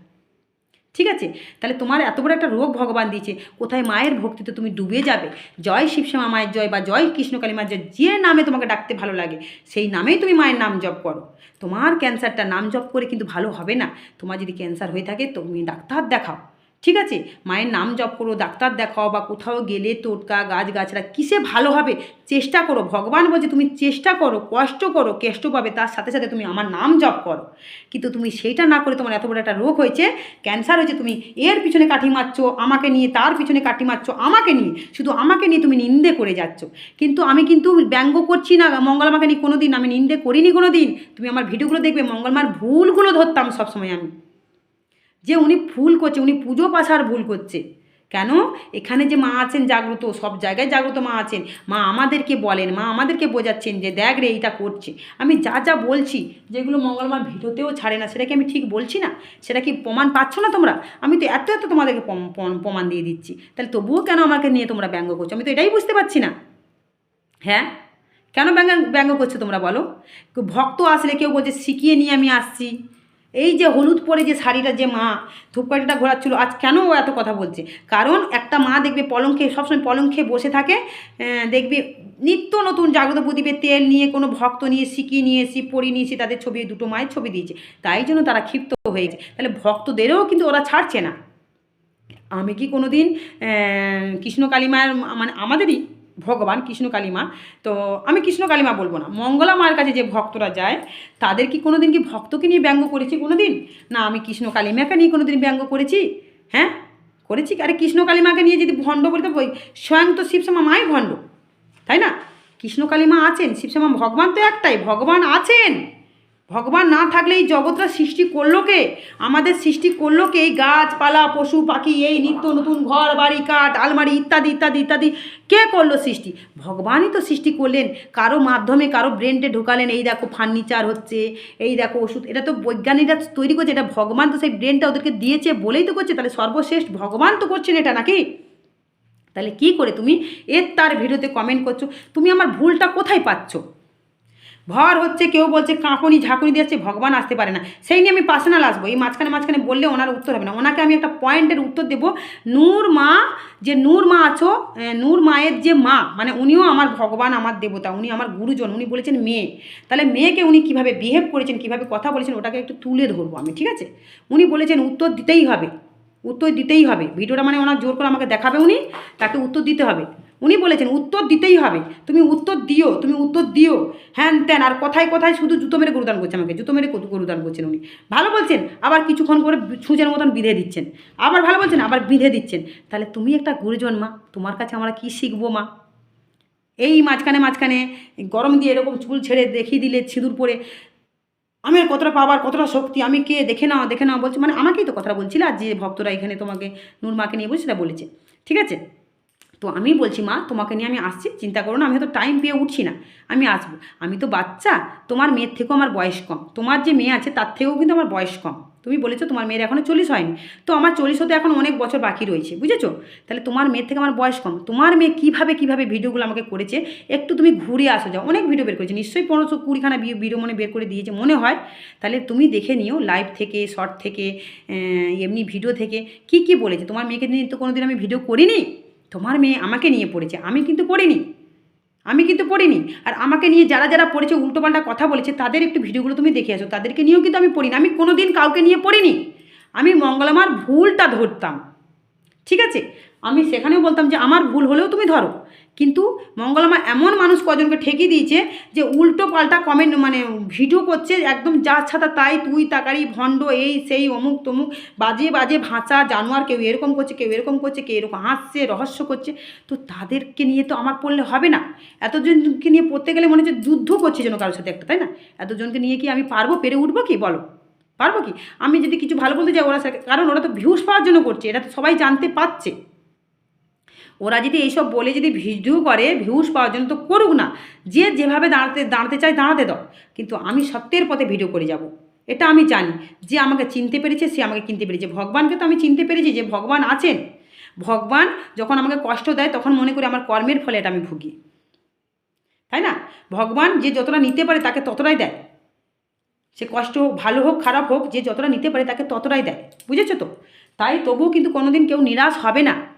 Speaker 1: ঠিক আছে? তাহলে তোমার এত বড় একটা রোগ ভগবান দিয়েছে। কোথায় মায়ের ভক্তিতে তুমি ডুবে যাবে? জয় শিবশ্যামা মায়ের জয় বা জয় কৃষ্ণকালী মায়ের জয়, যে নামে তোমাকে ডাকতে ভালো লাগে, সেই নামেই তুমি মায়ের নাম জপ করো। তোমার ক্যান্সারটা নাম জপ করে কিন্তু ভালো হবে না। তোমার যদি ক্যান্সার হয়ে থাকে, তুমি ডাক্তার দেখাও। ঠিক আছে? মায়ের নাম জপ করো, ডাক্তার দেখাও বা কোথাও গেলে টোটকা গাছ গাছরা কিসে ভালো হবে? চেষ্টা করো, ভগবান বলছে তুমি চেষ্টা করো, কষ্ট করো, কেষ্ট পাবে, তার সাথে সাথে তুমি আমার নাম জপ করো। কিন্তু তুমি সেইটা না করে তোমার এত বড় একটা রোগ হয়েছে ক্যান্সার হয়েছে, তুমি এর পিছনে কাঠি মারছো, আমাকে নিয়ে তার পিছনে কাঠি মারছো, আমাকে নিয়ে, শুধু আমাকে নিয়ে তুমি নিন্দে করে যাচ্ছ। কিন্তু আমি কিন্তু ব্যঙ্গ করছি না মঙ্গলমাকে নিয়ে কোনো দিন আমি নিন্দে করিনি কোনো দিন তুমি আমার ভিডিওগুলো দেখবে মঙ্গলমার ভুলগুলো ধরতাম সবসময় আমি। যে উনি ভুল করছে, উনি পুজো পাশার ভুল করছে। কেন? এখানে যে মা আছেন জাগ্রত, সব জায়গায় জাগ্রত মা আছেন। মা আমাদেরকে বলেন, মা আমাদেরকে বোঝাচ্ছেন যে দেখ রে এইটা করছে। আমি যা যা বলছি, যেগুলো মঙ্গলবার ভিডিওতেও ছাড়ে না সেটা কি আমি ঠিক বলছি না? সেটা কি প্রমাণ পাচ্ছ না তোমরা? আমি তো এত এত তোমাদেরকে প্রম- প্রম- প্রমাণ দিয়ে দিচ্ছি। তাহলে তবুও কেন আমাকে নিয়ে তোমরা ব্যঙ্গ করছ? আমি তো এটাই বুঝতে পারছি না। হ্যাঁ? কেন ব্যঙ্গ ব্যঙ্গ করছ তোমরা বলো? ভক্ত আসলে কেউ বলছে, শিখিয়ে নিয়ে আমি আসছি। এই যে হলুদ পরে যে শাড়িটা যে মা ধূপকাঠিটা ঘোরাচ্ছিল, আজ কেন ও এত কথা বলছে? কারণ একটা মা দেখবে পলঙ্কে, সবসময় পলঙ্কে বসে থাকে দেখবে নিত্য নতুন জাগ্রত প্রদীপের তেল নিয়ে, কোনো ভক্ত নিয়ে, শিখিয়ে নিয়ে এসি পরিয়ে নিয়েছি তাদের ছবি, দুটো মায়ের ছবি দিয়েছে। তাই জন্য তারা ক্ষিপ্ত হয়েছে তাহলে ভক্তদেরও কিন্তু ওরা ছাড়ছে না। আমি কি কোনো দিন কৃষ্ণ মায়ের মানে আমাদেরই ভগবান কৃষ্ণ কালিমা। তো আমি কৃষ্ণ কালিমা বলব না। মঙ্গলা মার কাছে যে ভক্তরা যায়, তাদের কি কোনো দিন কি ভক্তকে নিয়ে ব্যঙ্গ করেছি কোনো দিন না, আমি কৃষ্ণ কালিমাকে নিয়ে কোনো দিন ব্যঙ্গ করেছি। হ্যাঁ? করেছি? আরে কৃষ্ণ কালীমাকে নিয়ে যদি ভণ্ড বলতে স্বয়ং তো শিবশ্যামা মাই ভণ্ড। তাই না? কৃষ্ণ কালিমা আছেন, শিবশ্যামা ভগবান তো একটাই, ভগবান আছেন। ভগবান না থাকলে এই জগৎটা সৃষ্টি করল কে? আমাদের সৃষ্টি করল কে? এই গাছপালা, পশু, পাখি, এই নিত্য নতুন ঘর, বাড়ি, কাঠ, আলমারি ইত্যাদি ইত্যাদি ইত্যাদি। কে করল সৃষ্টি? ভগবানই তো সৃষ্টি করলেন। কারও মাধ্যমে, কারও ব্রেনটে ঢোকালেন, এই দেখো ফার্নিচার হচ্ছে, এই দেখো ওষুধ, এটা তো বৈজ্ঞানিকরা তৈরি করছে, এটা ভগবান তো সেই ব্রেনটা ওদেরকে দিয়েছে বলেই তো করছে, তাহলে সর্বশ্রেষ্ঠ ভগবান তো করছেন এটা নাকি? তাহলে কি করে তুমি? এর তার ভিডিওতে কমেন্ট করছ। তুমি আমার ভুলটা কোথায় পাচ্ছ? ভর হচ্ছে, কেউ বলছে কাঁকুনি ঝাঁকুনি দিয়ে যাচ্ছে ভগবান আসতে পারে না। সেই নিয়ে আমি পার্সোনাল আসব। এই মাঝখানে মাঝখানে বললে ওনার উত্তর হবে না। ওনাকে আমি একটা পয়েন্টের উত্তর দেবো। নূর মা, যে নূর মা আছো নূর মায়ের যে মা মানে উনিও আমার ভগবান, আমার দেবতা, উনি আমার গুরুজন, উনি বলেছেন মেয়ে। তাহলে মেয়েকে উনি কীভাবে বিহেভ করেছেন, কীভাবে কথা বলেছেন, ওটাকে একটু তুলে ধরবো আমি, ঠিক আছে? উনি বলেছেন উত্তর দিতেই হবে। উত্তর দিতেই হবে। ভিডিওটা মানে ওনার জোর করে আমাকে দেখাবে উনি, তাকে উত্তর দিতে হবে। উনি বলেছেন, উত্তর দিতেই হবে। তুমি উত্তর দিও, তুমি উত্তর দিও। হ্যান ত্যান, আর কথায় কথায় শুধু জুতো মেরে গরুদান করছে আমাকে, জুতো মেরে গরুদান করছেন উনি। ভালো বলছেন, আবার কিছুক্ষণ করে ছুঁচের মতন বিঁধে দিচ্ছেন। আবার ভালো বলছেন, আবার বিঁধে দিচ্ছেন। তাহলে তুমি একটা গুরুজন মা, তোমার কাছে আমরা কী শিখব মা? এই মাঝখানে মাঝখানে গরম দিয়ে এরকম চুল ছেড়ে দেখিয়ে দিলে সিঁদুর পরে আমি কতটা পাওয়ার, কতটা শক্তি, আমি কে, দেখে নাও দেখে নাও, বলছি। মানে আমাকেই তো কথাটা বলছিল আর যে ভক্তরা এখানে তোমাকে নূর মাকে নিয়ে বলছে, সেটা বলেছে। ঠিক আছে? তো আমি বলছি, মা, তোমাকে নিয়ে আমি আসছি, চিন্তা করো না, আমি হয়তো টাইম পেয়ে উঠছি না, আমি আসব। আমি তো বাচ্চা, তোমার মেয়ের থেকেও আমার বয়স কম, তোমার যে মেয়ে আছে তার থেকেও কিন্তু আমার বয়স কম। তুমি বলেছ তোমার মেয়ের এখনও চল্লিশ হয়নি, তো আমার চল্লিশ হতে এখন অনেক বছর বাকি রয়েছে, বুঝেছ? তাহলে তোমার মেয়ের থেকে আমার বয়স কম, তোমার মেয়ে কীভাবে কীভাবে ভিডিওগুলো আমাকে করেছে, একটু তুমি ঘুরে আসো, যাও, অনেক ভিডিও বের করেছে, নিশ্চয়ই পনেরোশো কুড়িখানা ভিডিও মনে বের করে দিয়েছে, মনে হয়। তাহলে তুমি দেখে নিও লাইভ থেকে শর্ট থেকে এমনি ভিডিও থেকে, কি কি বলেছে? তোমার মেয়েকে নিয়ে তো কোনোদিন আমি ভিডিও করিনি? তোমার মেয়ে আমাকে নিয়ে পড়েছে, আমি কিন্তু পড়িনি। আমি কিন্তু পড়িনি। আর আমাকে নিয়ে যারা যারা পড়েছে, উল্টোপাল্টা কথা বলেছে, তাদের একটু ভিডিওগুলো তুমি দেখে আসো। তাদেরকে নিয়েও কিন্তু আমি পড়িনি। আমি কোনো দিন কাউকে নিয়ে পড়িনি। আমি মঙ্গলামার ভুলটা ধরতাম। ঠিক আছে? আমি সেখানেও বলতাম যে, আমার ভুল হলেও তুমি ধরো। কিন্তু মঙ্গলমা এমন মানুষ কজনকে ঠেকিয়ে দিয়েছে যে উল্টো পাল্টা কমেন্ট মানে ভিডিও করছে, একদম যা ছাতা তাই, তুই, তাকারি, ভণ্ড, এই, সেই, অমুক, তমুক, বাজে বাজে ভাঁচা জানোয়ার, কেউ এরকম করছে, কেউ এরকম করছে, কেউ এরকম হাসছে, রহস্য করছে। তো তাদেরকে নিয়ে তো আমার পড়লে হবে না। এতজনকে নিয়ে পড়তে গেলে মনে হচ্ছে যুদ্ধ করছে যেন কারোর সাথে একটা, তাই না? এতজনকে নিয়ে কি আমি পারব, পেরে উঠবো কি? বলো। পারব কি? আমি যদি কিছু ভালো বলতে যাই ওরা কারণ ওরা তো ভিউজ পাওয়ার জন্য করছে, এটা তো সবাই জানতে পারছে। ওরা যদি এইসব বলে যদি ভিডিও করে ভিউজ পাওয়ার জন্য তো করুক না। যে যেভাবে দাঁড়াতে দাঁড়াতে চায় দাঁড়াতে দাও। কিন্তু আমি সত্যের পথে ভিডিও করে যাব। এটা আমি জানি। যে আমাকে চিনতে পেরেছে, সে আমাকে কিনতে পেরেছে। ভগবানকে তো আমি চিনতে পেরেছি যে ভগবান আছেন। ভগবান যখন আমাকে কষ্ট দেয়, তখন মনে করি আমার কর্মের ফলে এটা আমি ভুগি। তাই না? ভগবান যে যতটা নিতে পারে তাকে ততটাই দেয়। সে কষ্ট হোক, ভালো হোক, খারাপ হোক, যে যতটা নিতে পারে তাকে ততটাই দেয়। বুঝেছ তো? তাই তবুও কিন্তু কোনোদিন কেউ নিরাশ হবে না।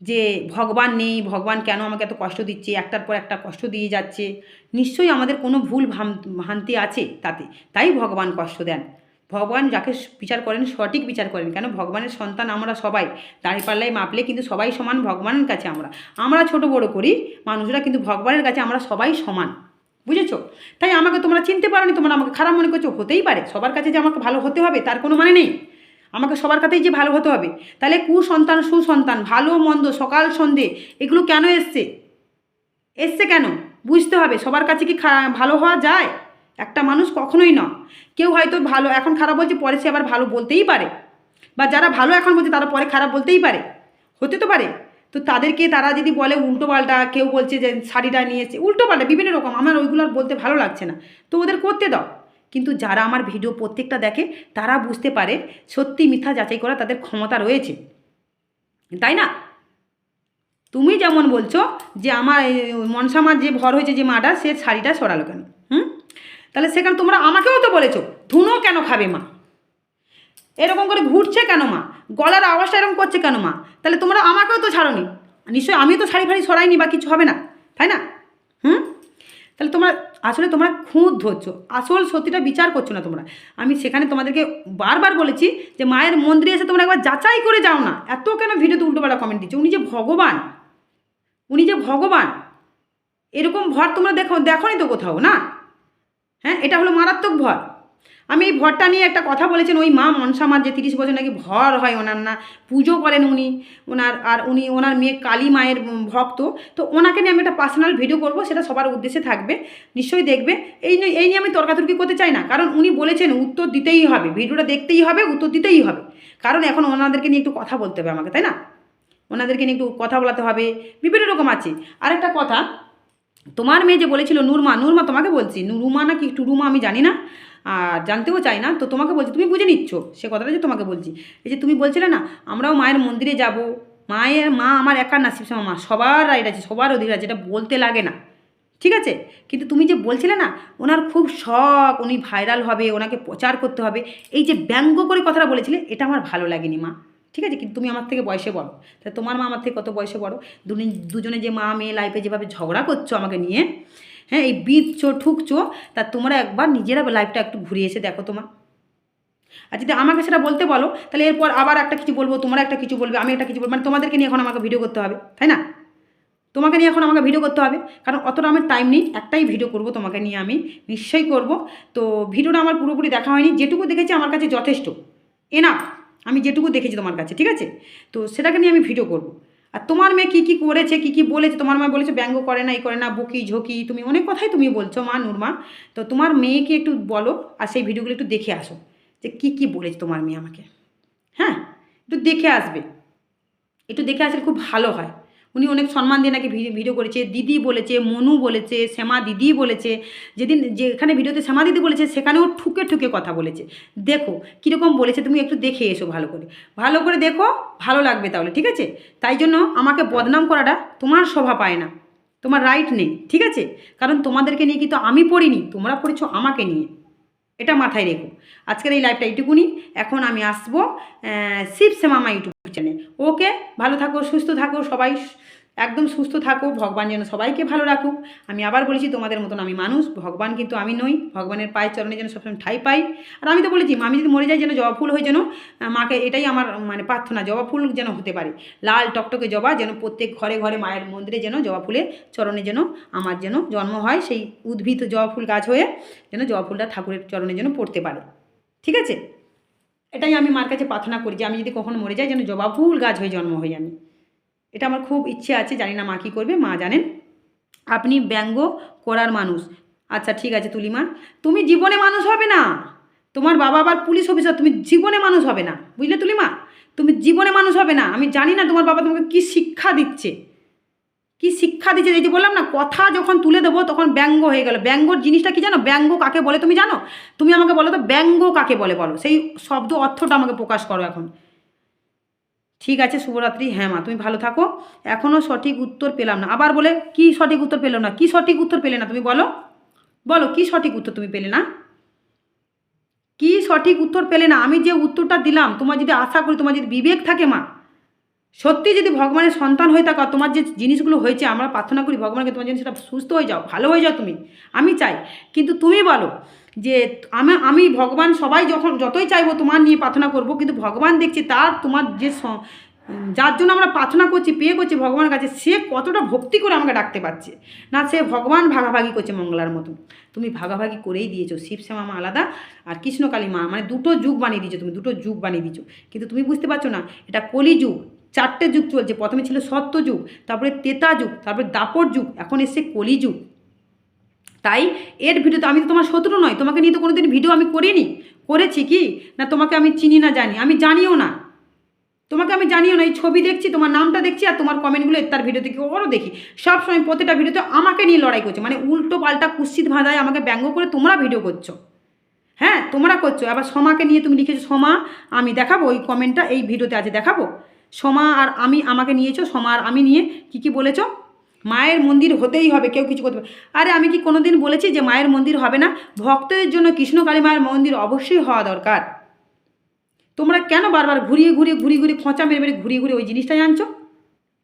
Speaker 1: যে ভগবান নেই, ভগবান কেন আমাকে এত কষ্ট দিচ্ছে, একটার পর একটা কষ্ট দিয়ে যাচ্ছে। নিশ্চয়ই আমাদের কোনো ভুল ভ্রান্তি আছে তাতে। তাই ভগবান কষ্ট দেন। ভগবান যাকে বিচার করেন, সঠিক বিচার করেন। কেন? ভগবানের সন্তান আমরা সবাই। দাঁড়িপাল্লায় মাপলে কিন্তু সবাই সমান ভগবানের কাছে আমরা। আমরা ছোট বড় করি, মানুষরা কিন্তু ভগবানের কাছে আমরা সবাই সমান। বুঝেছ? তাই আমাকে তোমরা চিনতে পারোনি, তোমরা আমাকে খারাপ মনে করছ? হতেই পারে। সবার কাছে যে আমাকে ভালো হতে হবে, তার কোনো মানে নেই। আমাকে সবার কাছেই যে ভালো হতে হবে। তাহলে কুসন্তান, সুসন্তান, ভালো, মন্দ, সকাল, সন্ধে, এগুলো কেন এসছে? এসছে কেন? বুঝতে হবে, সবার কাছে কি ভালো হওয়া যায়? একটা মানুষ কখনোই না। কেউ হয়তো ভালো, এখন খারাপ বলছে, পরে সে আবার ভালো বলতেই পারে। বা যারা ভালো এখন বলছে, তারা পরে খারাপ বলতেই পারে। হতে তো পারে। তো তাদেরকে তারা যদি বলে উল্টো পাল্টা, কেউ বলছে যে শাড়িটা নিয়ে এসছে, উল্টো পাল্টা, বিভিন্ন রকম। আমার ওইগুলো আর বলতে ভালো লাগছে না। তো ওদের করতে দাও। কিন্তু যারা আমার ভিডিও প্রত্যেকটা দেখে, তারা বুঝতে পারে সত্যি মিথ্যা যাচাই করা তাদের ক্ষমতা রয়েছে। তাই না? তুমি যেমন বলছো যে আমার মনসামার যে ভর হয়েছে যে মাটা, সে শাড়িটা সরালো কেন? হুম? তাহলে সেখানে তোমরা আমাকেও তো বলেছ, ধুনো কেন খাবে মা? এরকম করে ঘুরছে কেন মা? গলার আওয়াজটা এরকম করছে কেন মা? তাহলে তোমরা আমাকেও তো ছাড়োনি। নিশ্চয়ই আমিও তো শাড়ি ফাড়ি সরাইনি বা কিছু হবে না, তাই না? হুম? তাহলে তোমরা আসলে তোমরা খুঁত ধরছো। আসল সত্যিটা বিচার করছ না তোমরা। আমি সেখানে তোমাদেরকে বারবার বলেছি যে মায়ের মন্দিরে এসে তোমরা একবার যাচাই করে যাও না। এত কেন ভিডিওতে উল্টোপাল্টা কমেন্ট দিচ্ছ? উনি যে ভগবান। উনি যে ভগবান। এরকম ভর তোমরা দেখো দেখো তো কোথাও, না? হ্যাঁ এটা হলো মারাত্মক ভর। আমি এই ভরটা নিয়ে একটা কথা বলেছেন, ওই মা মনসা মার যে তিরিশ বছর নাকি ভর হয় ওনার না, পুজো করেন উনি, ওনার, আর উনি, ওনার মেয়ে কালী মায়ের ভক্ত, তো ওনাকে নিয়ে আমি একটা পার্সোনাল ভিডিও করব, সেটা সবার উদ্দেশ্যে থাকবে, নিশ্চয়ই দেখবে। এই নিয়ে এই নিয়ে আমি তর্কাতর্কি করতে চাই না, কারণ উনি বলেছেন উত্তর দিতেই হবে ভিডিওটা দেখতেই হবে, উত্তর দিতেই হবে। কারণ এখন ওনাদেরকে নিয়ে একটু কথা বলতে হবে আমাকে, তাই না? ওনাদেরকে নিয়ে একটু কথা বলাতে হবে, বিভিন্ন রকম আছে। আরেকটা কথা, তোমার মেয়ে যে বলেছিল, নুরমা নুরমা তোমাকে বলছি, নুরুমা না কি টুরুমা আমি জানি না। আর জানতেও চাই না। তো তোমাকে বলছি, তুমি বুঝে নিচ্ছ। সে কথাটা যে তোমাকে বলছি। এই যে তুমি বলছিলে না, আমরাও মায়ের মন্দিরে যাব। মায়ের মা আমার একার না শিবশ্যামা মা। সবার রাইট আছে, সবার অধিকার আছে, এটা বলতে লাগে না। ঠিক আছে? কিন্তু তুমি যে বলছিলে না, ওনার খুব শখ, উনি ভাইরাল হবে, ওনাকে প্রচার করতে হবে। এই যে ব্যঙ্গ করে কথাটা বলেছিলে, এটা আমার ভালো লাগেনি, মা। ঠিক আছে? কিন্তু তুমি আমার থেকে বয়সে বড়। তা তোমার মা আমার থেকে কত বয়সে বড়? দুজনে যে মা মেয়ে লাইফে যেভাবে ঝগড়া করছ আমাকে নিয়ে হ্যাঁ এই বিঁধছো ঠুকছো তা তোমরা একবার নিজেরা লাইফটা একটু ঘুরিয়ে এসে দেখো তোমার। আর যদি আমাকে সেটা বলতে বলো, তাহলে এরপর আবার একটা কিছু বলব, তোমরা একটা কিছু বলবে, আমি একটা কিছু বলব মানে তোমাদেরকে নিয়ে এখন আমাকে ভিডিও করতে হবে, তাই না? তোমাকে নিয়ে এখন আমাকে ভিডিও করতে হবে, কারণ অতটা আমার টাইম নেই, একটাই ভিডিও করব তোমাকে নিয়ে আমি, নিশ্চয়ই করব। তো ভিডিওটা আমার পুরোপুরি দেখা হয়নি, যেটুকু দেখেছি আমার কাছে যথেষ্ট এনাফ আমি যেটুকু দেখেছি তোমার কাছে, ঠিক আছে? তো সেটাকে নিয়ে আমি ভিডিও করব। আর তোমার মেয়ে কী কী করেছে, কী কী বলেছে? তোমার মেয়ে বলেছে, ব্যঙ্গ করে না এই করে না, বকি, ঝকি, তুমি অনেক কথাই তুমি বলছো মা নুরমা। তো তোমার মেয়েকে একটু বলো আর সেই ভিডিওগুলো একটু দেখে আসো যে কী কী বলেছে তোমার মেয়ে আমাকে। হ্যাঁ একটু দেখে আসবে। একটু দেখে আসলে খুব ভালো হয়। উনি অনেক সম্মান দিয়ে নাকি ভিডিও করেছে, দিদি বলেছে, মনু বলেছে, শ্যামা দিদি বলেছে, যেদিন যেখানে ভিডিওতে শ্যামা দিদি বলেছে, সেখানেও ঠুকে ঠুকে কথা বলেছে। দেখো, কীরকম বলেছে, তুমি একটু দেখে এসো ভালো করে। ভালো করে দেখো, ভালো লাগবে তাহলে, ঠিক আছে? তাই জন্য আমাকে বদনাম করাটা তোমার শোভা পায় না। তোমার রাইট নেই, ঠিক আছে? কারণ তোমাদেরকে নিয়ে কিন্তু আমি পড়িনি, তোমরা পড়েছো আমাকে নিয়ে। এটা মাথায় রেখো। আজকের এই লাইভটা এইটুকুনি। এখন আমি আসব শিবসেমামা ইউটিউব চ্যানেল ওকে, ভালো থাকো, সুস্থ থাকো, সবাই। একদম সুস্থ থাকো ভগবান যেন সবাইকে ভালো রাখুক। আমি আবার বলেছি, তোমাদের মতন আমি মানুষ, ভগবান কিন্তু আমি নই। ভগবানের পায়ের চরণে যেন সবসময় ঠাই পাই। আর আমি তো বলেছি, আমি যদি মরে যাই যেন জবা ফুল হয়ে যেন মাকে এটাই আমার মানে প্রার্থনা, জবা ফুল যেন হতে পারে। লাল টকটকে জবা যেন প্রত্যেক ঘরে ঘরে মায়ের মন্দিরে যেন জবা ফুলের চরণে যেন আমার যেন জন্ম হয়, সেই উদ্ভিদ জবা ফুল গাছ হয়ে যেন জবা ফুলটা ঠাকুরের চরণে যেন পড়তে পারে। ঠিক আছে? এটাই আমি মার কাছে প্রার্থনা করি যে, আমি যদি কখনো মরে যাই যেন জবা ফুল গাছ হয়ে জন্ম হই আমি। এটা আমার খুব ইচ্ছে আছে, জানি না মা কী করবে, মা জানেন। আপনি ব্যঙ্গ করার মানুষ। আচ্ছা ঠিক আছে তুলিমা। তুমি জীবনে মানুষ হবে না। তোমার বাবা আবার পুলিশ অফিসার, তুমি জীবনে মানুষ হবে না। বুঝলে তুলিমা? তুমি জীবনে মানুষ হবে না। আমি জানি না তোমার বাবা তোমাকে কী শিক্ষা দিচ্ছে। কি শিক্ষা দিচ্ছে? এই যে বললাম না, কথা যখন তুলে দেবো তখন ব্যঙ্গ হয়ে গেল। ব্যঙ্গর জিনিসটা কি জানো? ব্যঙ্গ কাকে বলে তুমি জানো? তুমি আমাকে বলো তো, ব্যঙ্গ কাকে বলে বলো? সেই শব্দ অর্থটা আমাকে প্রকাশ করো এখন। ঠিক আছে, শুভরাত্রি। হ্যাঁ মা, তুমি ভালো থাকো। এখনও সঠিক উত্তর পেলাম না। আবার বলে, কি সঠিক উত্তর পেল না? কি সঠিক উত্তর পেলে না তুমি বলো? বলো, কি সঠিক উত্তর তুমি পেলে না? কি সঠিক উত্তর পেলে না? আমি যে উত্তরটা দিলাম, তোমার যদি আশা করি, তোমার যদি বিবেক থাকে মা, সত্যি যদি ভগবানের সন্তান হয়ে থাকো তোমার যে জিনিসগুলো হয়েছে, আমরা প্রার্থনা করি ভগবানকে, তোমার জিনিসটা সুস্থ হয়ে যাও, ভালো হয়ে যাও তুমি। আমি চাই। কিন্তু তুমি বলো যে আমি আমি ভগবান সবাই যখন, যতই চাইব তোমার নিয়ে প্রার্থনা করব, কিন্তু ভগবান দেখছি তার, তোমার যে যার জন্য আমরা প্রার্থনা করছি, পেয়ে করছি ভগবানের কাছে, সে কতটা ভক্তি করে আমাকে ডাকতে পারছে। না, সে ভগবান ভাগাভাগি করছে মঙ্গলার মতন। তুমি ভাগাভাগি করেই দিয়েছ শিবশ্যামা মা আলাদা আর কৃষ্ণকালী মা মানে দুটো যুগ বানিয়ে দিয়েছ তুমি, দুটো যুগ বানিয়ে দিয়েছ। কিন্তু তুমি বুঝতে পারছ না, এটা কলি যুগ, চারটে যুগ চলছে, প্রথমে ছিল সত্য যুগ, তারপরে তেতা যুগ, তারপরে দাপর যুগ, এখন এসছে কলি যুগ। তাই এর ভিডিওতে আমি তো তোমার শত্রু নয়, তোমাকে নিয়ে তো কোনোদিন ভিডিও আমি করিনি। করেছি কি? না, তোমাকে আমি চিনি না, জানি। আমি জানিও না। তোমাকে আমি জানিও না, এই ছবি দেখছি, তোমার নামটা দেখছি আর তোমার কমেন্টগুলো তার ভিডিও দেখি ওরও দেখি। সব সময় প্রতিটা ভিডিওতে আমাকে নিয়ে লড়াই করছে। মানে উল্টো পাল্টা কুৎসিত ভাঁধায় আমাকে ব্যঙ্গ করে তোমরা ভিডিও করছ। হ্যাঁ তোমরা করছ। আবার সোমাকে নিয়ে তুমি লিখেছো, সোমা, আমি দেখাবো ওই কমেন্টটা এই ভিডিওতে আছে দেখাবো। সোমা আর আমি আমাকে নিয়েছো, সোমা আর আমি নিয়ে কি কি বলেছ? মায়ের মন্দির হতেই হবে, কেউ কিছু করতে আরে আমি কি কোনোদিন বলেছি যে মায়ের মন্দির হবে না? ভক্তদের জন্য কৃষ্ণকালী মায়ের মন্দির অবশ্যই হওয়া দরকার। তোমরা কেন বারবার ঘুরিয়ে ঘুরিয়ে ঘুরিয়ে ঘুরিয়ে খোঁচা মেরে মেরে ঘুরিয়ে ঘুরিয়ে ওই জিনিসটাই আনছো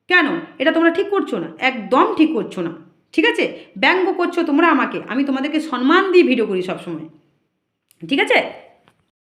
Speaker 1: কেন? এটা তোমরা ঠিক করছ না। একদম ঠিক করছ না। ঠিক আছে? ব্যঙ্গ করছ তোমরা আমাকে। আমি তোমাদেরকে সম্মান দিয়ে ভিডিও করি সবসময়। ঠিক আছে?